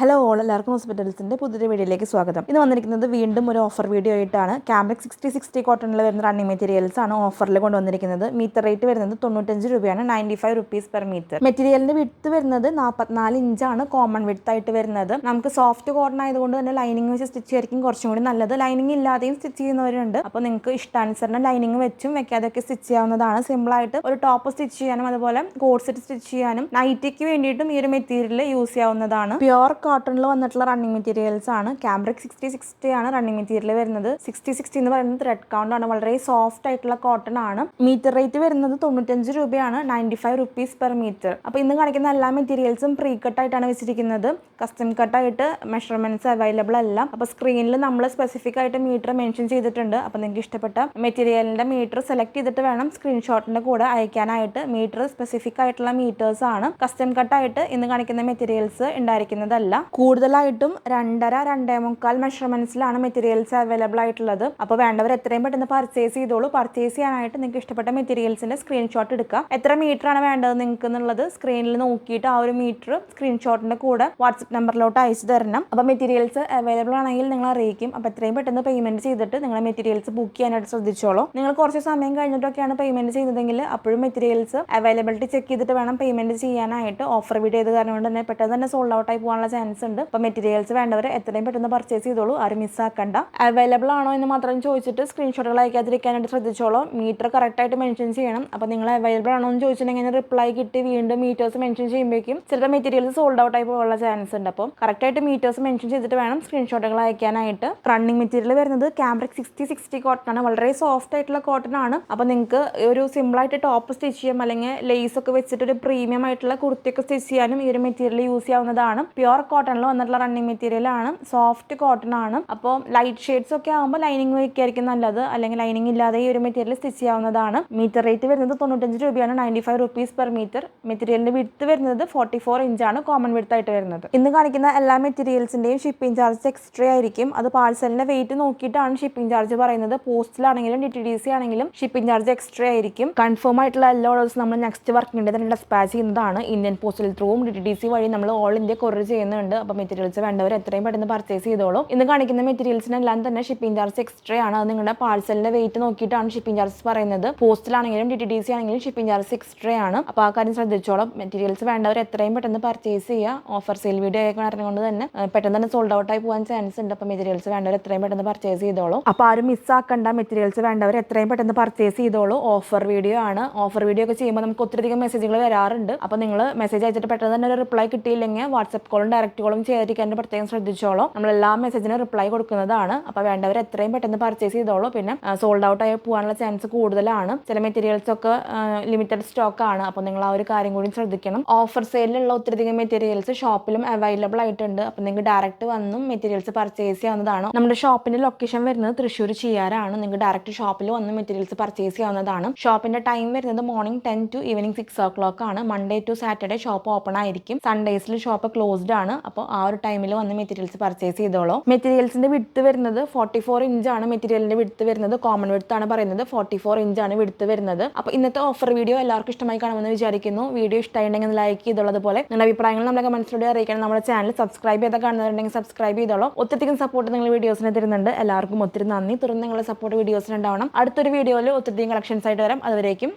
Hello all എല്ലാവർക്കും ഹോസ്പിറ്റൽസിന്റെ പുതിയൊരു വീഡിയോയിലേക്ക് സ്വാഗതം. ഇന്ന് വന്നിരിക്കുന്നത് വീണ്ടും ഒരു ഓഫർ വീഡിയോ ആയിട്ടാണ്. ക്യാമ്പിക് സിക്സ്റ്റി സിക്സ്റ്റി കോട്ടണിൽ വരുന്ന റണ്ണിങ് മെറ്റീരിയൽസ് ആണ് ഓഫറിൽ കൊണ്ടുവന്നിരിക്കുന്നത്. മീറ്റർ റേറ്റ് വരുന്നത് തൊണ്ണൂറ്റഞ്ച് രൂപയാണ് ninety five rupees per metre മെറ്റീരിയലിന്റെ വിട്ത് വരുന്നത് നാൽപ്പത്തിനാല് ഇഞ്ചാണ് കോമൺ വിട്ത് ആയിട്ട് വരുന്നത്. നമുക്ക് സോഫ്റ്റ് കോട്ടൺ ആയതുകൊണ്ട് തന്നെ ലൈനിങ് വെച്ച് സ്റ്റിച്ച് ആയിരിക്കും കുറച്ചും കൂടി നല്ലത്. ലൈനിങ് ഇല്ലാതെയും സ്റ്റിച്ച് ചെയ്യുന്നവരുണ്ട്. അപ്പോൾ നിങ്ങൾക്ക് ഇഷ്ടാനുസരണം ലൈനിങ് വെച്ചും വെക്കാതെയൊക്കെ സ്റ്റിച്ച് ചെയ്യാവുന്നതാണ്. സിമ്പിളായിട്ട് ഒരു ടോപ്പ് സ്റ്റിച്ച് ചെയ്യാനും അതുപോലെ കോഡ് സെറ്റ് സ്റ്റിച്ച് ചെയ്യാനും നൈറ്റിക്ക് വേണ്ടിയിട്ടും ഈ ഒരു മെറ്റീരിയൽ യൂസ് ചെയ്യാവുന്നതാണ്. പ്യുവർ കോട്ടണിൽ വന്നിട്ടുള്ള റണ്ണിങ് മെറ്റീരിയൽസ് ആണ്. ക്യാമ്പ്രിക് സിക്സ്റ്റി സിക്സ്റ്റി ആണ് റണ്ണിങ് മെറ്റീരിയൽ വരുന്നത്. സിക്സ്റ്റി സിക്സ്റ്റി എന്ന് പറയുന്നത് ത്രെഡ് കൗണ്ട് ആണ്. വളരെ സോഫ്റ്റ് ആയിട്ടുള്ള കോട്ടൺ ആണ്. മീറ്റർ റേറ്റ് വരുന്നത് തൊണ്ണൂറ്റഞ്ച് രൂപയാണ്. Ninety five rupees per metre അപ്പോൾ ഇന്ന് കാണിക്കുന്ന എല്ലാ മെറ്റീരിയൽസും പ്രീ കട്ട് ആയിട്ടാണ് വെച്ചിരിക്കുന്നത്. കസ്റ്റം കട്ടായിട്ട് മെഷർമെന്റ്സ് അവൈലബിൾ അല്ല. അപ്പോൾ സ്ക്രീനിൽ നമ്മൾ സ്പെസിഫിക് ആയിട്ട് മീറ്റർ മെൻഷൻ ചെയ്തിട്ടുണ്ട്. അപ്പോൾ നിങ്ങൾക്ക് ഇഷ്ടപ്പെട്ട മെറ്റീരിയലിന്റെ മീറ്റർ സെലക്ട് ചെയ്തിട്ട് വേണം സ്ക്രീൻഷോട്ടിന്റെ കൂടെ അയക്കാനായിട്ട്. മീറ്റർ സ്പെസിഫിക് ആയിട്ടുള്ള മീറ്റേഴ്സ് ആണ്. കസ്റ്റം കട്ടായിട്ട് ഇന്ന് കാണിക്കുന്ന മെറ്റീരിയൽസ് ഉണ്ടായിരിക്കുന്നതല്ല. കൂടുതലായിട്ടും രണ്ടര രണ്ടേ മുക്കാൽ മെഷർമെന്റ്സിലാണ് മെറ്റീരിയൽസ് അവൈലബിൾ ആയിട്ടുള്ളത്. അപ്പോൾ വേണ്ടവർ എത്രയും പെട്ടെന്ന് പർച്ചേസ് ചെയ്തോളൂ. പർച്ചേസ് ചെയ്യാനായിട്ട് നിങ്ങൾക്ക് ഇഷ്ടപ്പെട്ട മെറ്റീരിയൽസിന്റെ സ്ക്രീൻഷോട്ട് എടുക്കുക. എത്ര മീറ്റർ ആണ് വേണ്ടത് നിങ്ങൾക്ക് എന്നുള്ളത് സ്ക്രീനിൽ നോക്കിയിട്ട് ആ ഒരു മീറ്റർ സ്ക്രീൻഷോട്ടിന്റെ കൂടെ വാട്സപ്പ് നമ്പറിലോട്ട് അയച്ചു തരണം. അപ്പോൾ മെറ്റീരിയൽസ് അവൈലബിൾ ആണെങ്കിൽ നിങ്ങൾ അറിയിക്കും. അപ്പോൾ എത്രയും പെട്ടെന്ന് പേയ്മെന്റ് ചെയ്തിട്ട് നിങ്ങളെ മെറ്റീരിയൽസ് ബുക്ക് ചെയ്യാനായിട്ട് ശ്രദ്ധിച്ചോളൂ. നിങ്ങൾ കുറച്ച് സമയം കഴിഞ്ഞിട്ടൊക്കെയാണ് പേയ്മെന്റ് ചെയ്തതെങ്കിൽ അപ്പോഴും മെറ്റീരിയൽസ് അവൈലബിലിറ്റി ചെക്ക് ചെയ്തിട്ട് വേണം പേയ്മെന്റ് ചെയ്യാനായിട്ട്. ഓഫർ വീഡിയോ ചെയ്ത് കാരണം കൊണ്ട് തന്നെ പെട്ടെന്ന് തന്നെ സോൾഡ് ഔട്ട് ആയി പോകാനുള്ള ചാൻസ് ഉണ്ട്. അപ്പോൾ മെറ്റീരിയൽസ് വേണ്ടവർ എത്രയും പെട്ടെന്ന് പർച്ചേസ് ചെയ്തോളൂ. ആരും മിസ് ആക്കണ്ട. അവൈലബിൾ ആണോ എന്ന് മാത്രം ചോദിച്ചിട്ട് സ്ക്രീൻഷോട്ടുകൾ അയക്കാതിരിക്കാനായിട്ട് ശ്രദ്ധിച്ചോളൂ. മീറ്റർ കറക്റ്റ് ആയിട്ട് മെൻഷൻ ചെയ്യണം. അപ്പോൾ നിങ്ങൾ അവൈലബിൾ ആണോ എന്ന് ചോദിച്ചിട്ടുണ്ടെങ്കിൽ റിപ്ലൈ കിട്ടി. വീണ്ടും മീറ്റേഴ്സ് മെൻഷൻ ചെയ്യുമ്പോഴേക്കും ചിലപ്പോൾ മെറ്റീരിയൽസ് സോൾഡ് ഔട്ട് ആയി പോകാനുള്ള ചാൻസ് ഉണ്ട്. അപ്പോൾ കറക്റ്റ് ആയിട്ട് മീറ്റേഴ്സ് മെൻഷൻ ചെയ്തിട്ട് വേണം സ്ക്രീൻഷോട്ടുകൾ അയക്കാനായിട്ട്. റണ്ണിങ് മെറ്റീരിയൽ വരുന്നത് ക്യാമ്പ്രിക് സിക്സ്റ്റി സിക്സ്റ്റി കോട്ടൺ ആണ്. വളരെ സോഫ്റ്റ് ആയിട്ടുള്ള കോട്ടൺ ആണ്. അപ്പോൾ നിങ്ങൾക്ക് ഒരു സിമ്പിൾ ആയിട്ട് ടോപ്പ് സ്റ്റിച്ച് ചെയ്യാം. അല്ലെങ്കിൽ ലേസ് ഒക്കെ വെച്ചിട്ട് ഒരു പ്രീമിയം ആയിട്ടുള്ള കുർത്തിയൊക്കെ സ്റ്റിച്ച് ചെയ്യാനും ഈ ഒരു മെറ്റീരിയൽ യൂസ് ചെയ്യാവുന്നതാണ്. പ്യുവർ കോട്ടണിൽ വന്നിട്ടുള്ള റണ്ണിങ് മെറ്റീരിയൽ ആണ്. സോഫ്റ്റ് കോട്ടൺ ആണ്. അപ്പോൾ ലൈറ്റ് ഷെയ്ഡ്സ് ഒക്കെ ആകുമ്പോൾ ലൈനിങ് വയ്ക്കായിരിക്കും നല്ലത്. അല്ലെങ്കിൽ ലൈനിങ് ഇല്ലാതെ ഈ ഒരു മെറ്റീരിയൽ സ്റ്റിച്ച് ചെയ്യാവുന്നതാണ്. മീറ്റർ റേറ്റ് വരുന്നത് തൊണ്ണൂറ്റഞ്ച് രൂപയാണ്. Ninety five rupees per metre മെറ്റീരിയലിന്റെ വിടുത്ത് വരുന്നത് ഫോർട്ടി ഫോർ ഇഞ്ചാണ് കോമൺ വിടുത്ത് ആയിട്ട് വരുന്നത്. ഇന്ന് കാണിക്കുന്ന എല്ലാ മെറ്റീരിയൽസിന്റെയും ഷിപ്പിംഗ് ചാർജ് എക്സ്ട്രാ ആയിരിക്കും. അത് പാഴ്സലിന്റെ വെയിറ്റ് നോക്കിയിട്ടാണ് ഷിപ്പിംഗ് ചാർജ് പറയുന്നത്. പോസ്റ്റിലാണെങ്കിലും ഡി ടി ഡി സി ആണെങ്കിലും ഷിപ്പിംഗ് ചാർജ് എക്സ്ട്രാ ആയിരിക്കും. കൺഫേം ആയിട്ടുള്ള എല്ലാ ഓർഡേഴ്സ് നമ്മൾ നെക്സ്റ്റ് വർക്കിംഗ് തന്നെ ഡിസ്പാച്ച് ചെയ്യുന്നതാണ്. ഇന്ത്യൻ പോസ്റ്റൽ ത്രൂവും ഡി ടി ഡി സി വഴി നമ്മൾ ഓൾ ഇന്ത്യ കൊറിയർ ചെയ്യുന്നുണ്ട്. അപ്പോൾ മെറ്റീരിയൽസ് വേണ്ടവർ എത്രയും പെട്ടെന്ന് പർച്ചേസ് ചെയ്തോളൂ. ഇന്ന് കാണിക്കുന്ന മെറ്റീരിയൽസിനെല്ലാം തന്നെ ഷിപ്പിംഗ് ചാർജ് എക്സ്ട്രാ ആണ്. അത് നിങ്ങളുടെ പാഴ്സലിന്റെ വെയിറ്റ് നോക്കിയിട്ടാണ് ഷിപ്പിംഗ് ചാർജസ് പറയുന്നത്. പോസ്റ്റിലാണെങ്കിലും ഡി ടി സി ആണെങ്കിലും ഷിപ്പിംഗ് ചാർജ് എക്സ്ട്രാ ആണ്. അപ്പോൾ ആ കാര്യം ശ്രദ്ധിച്ചോളാം. മെറ്റീരിയൽസ് വേണ്ടവർ എത്രയും പെട്ടെന്ന് പർച്ചേസ് ചെയ്യുക. ഓഫർ സെയിൽ വീഡിയോ ഒക്കെ അറിഞ്ഞുകൊണ്ട് തന്നെ പെട്ടെന്ന് തന്നെ സോൾഡ് ഔട്ട് ആയി പോകാൻ ചാൻസ് ഉണ്ട്. അപ്പോൾ മെറ്റീരിയൽസ് വേണ്ടവർ എത്രയും പെട്ടെന്ന് പർച്ചേസ് ചെയ്തോളൂ. അപ്പോൾ ആരും മിസ്സാക്കണ്ട മെറ്റീരിയൽസ് വേണ്ടവർ എത്രയും പെട്ടെന്ന് പർച്ചേസ് ചെയ്തോളൂ. ഓഫർ വീഡിയോ ആണ്. ഓഫർ വീഡിയോ ഒക്കെ ചെയ്യുമ്പോൾ നമുക്ക് ഒത്തിരിയധികം മെസ്സേജുകൾ വരാറുണ്ട്. അപ്പോൾ നിങ്ങൾ മെസ്സേജ് അയച്ചിട്ട് പെട്ടെന്ന് തന്നെ ഒരു റിപ്ലൈ കിട്ടിയില്ലെങ്കിൽ വാട്സപ്പ് കോളും ഡയറക്റ്റ് കോളും ചെയ്യാതിരിക്കാൻ പ്രത്യേകം ശ്രദ്ധിച്ചോളൂ. നമ്മൾ എല്ലാ മെസ്സേജിനും റിപ്ലൈ കൊടുക്കുന്നതാണ്. അപ്പോൾ വേണ്ടവർ എത്രയും പെട്ടെന്ന് പർച്ചേസ് ചെയ്തോളൂ. പിന്നെ സോൾഡ് ഔട്ട് ആയി പോകാനുള്ള ചാൻസ് കൂടുതലാണ്. ചില മെറ്റീരിയൽസ് ഒക്കെ ലിമിറ്റഡ് സ്റ്റോക്ക് ആണ്. അപ്പോൾ നിങ്ങൾ ആ ഒരു കാര്യം കൂടി ശ്രദ്ധിക്കണം. ഓഫർ സെയിലുള്ള ഒത്തിരിയധികം മെറ്റീരിയൽസ് ഷോപ്പിലും അവൈലബിൾ ആയിട്ടുണ്ട്. അപ്പോൾ നിങ്ങൾക്ക് ഡയറക്റ്റ് വന്നും മെറ്റീരിയൽസ് പർച്ചേസ് ചെയ്യാവുന്നതാണ്. നമ്മുടെ ഷോപ്പിന്റെ ലൊക്കേഷൻ വരുന്നത് തൃശ്ശൂർ ചെയ്യാറാണ് നിങ്ങൾക്ക് ഡയറക്റ്റ് ഷോപ്പിൽ വന്ന് മെറ്റീരിയൽസ് പർച്ചേസ് ചെയ്യാവുന്നതാണ്. ഷോപ്പിന്റെ ടൈം വരുന്നത് morning ten to evening six o'clock ആണ്. Monday to Saturday shop open ആയിരിക്കും. സൺഡേസിൽ ഷോപ്പ് ക്ലോസ്ഡ് ആണ്. അപ്പോൾ ആ ഒരു ടൈമിൽ വന്ന് മെറ്റീരിയൽസ് പർച്ചേസ് ചെയ്തോളൂ. മെറ്റീരിയൽസിന്റെ വിടുത്ത് വരുന്നത് ഫോർട്ടി ഫോർ ഇഞ്ചാണ് മെറ്റീരിയലിന്റെ വിടുത്ത് വരുന്നത്. കോമൺ വിടുത്ത് ആണ് പറയുന്നത്. ഫോർട്ടി ഫോർ ഇഞ്ചാണ് വിടുത്ത് വരുന്നത്. അപ്പോൾ ഇന്നത്തെ ഓഫർ വീഡിയോ എല്ലാവർക്കും ഇഷ്ടമായി കാണുമെന്ന് വിചാരിക്കുന്നു. വീഡിയോ ഇഷ്ടമായിട്ടുണ്ടെങ്കിൽ ലൈക്ക് ചെയ്തോളൂ അതുപോലെ നിങ്ങളുടെ അഭിപ്രായങ്ങൾ നമ്മുടെ കമൻസിലൂടെ അറിയിക്കണം. നമ്മുടെ ചാനൽ സബ്സ്ക്രൈബ് ചെയ്താൽ കാണുന്നവരുണ്ടെങ്കിൽ സബ്സ്ക്രൈബ് ചെയ്തോളൂ. ഒത്തിരി സപ്പോർട്ട് നിങ്ങൾ വീഡിയോസിന് തരുന്നുണ്ട്. എല്ലാവർക്കും ഒത്തിരി നന്ദി. തുടർന്ന് നിങ്ങളുടെ സപ്പോർട്ട് വീഡിയോസിന് ഉണ്ടാവണം. അടുത്തൊരു വീഡിയോയിൽ ഒത്തിരി കളക്ഷൻസ് ആയിട്ട് വരാം. അതുവരേക്കും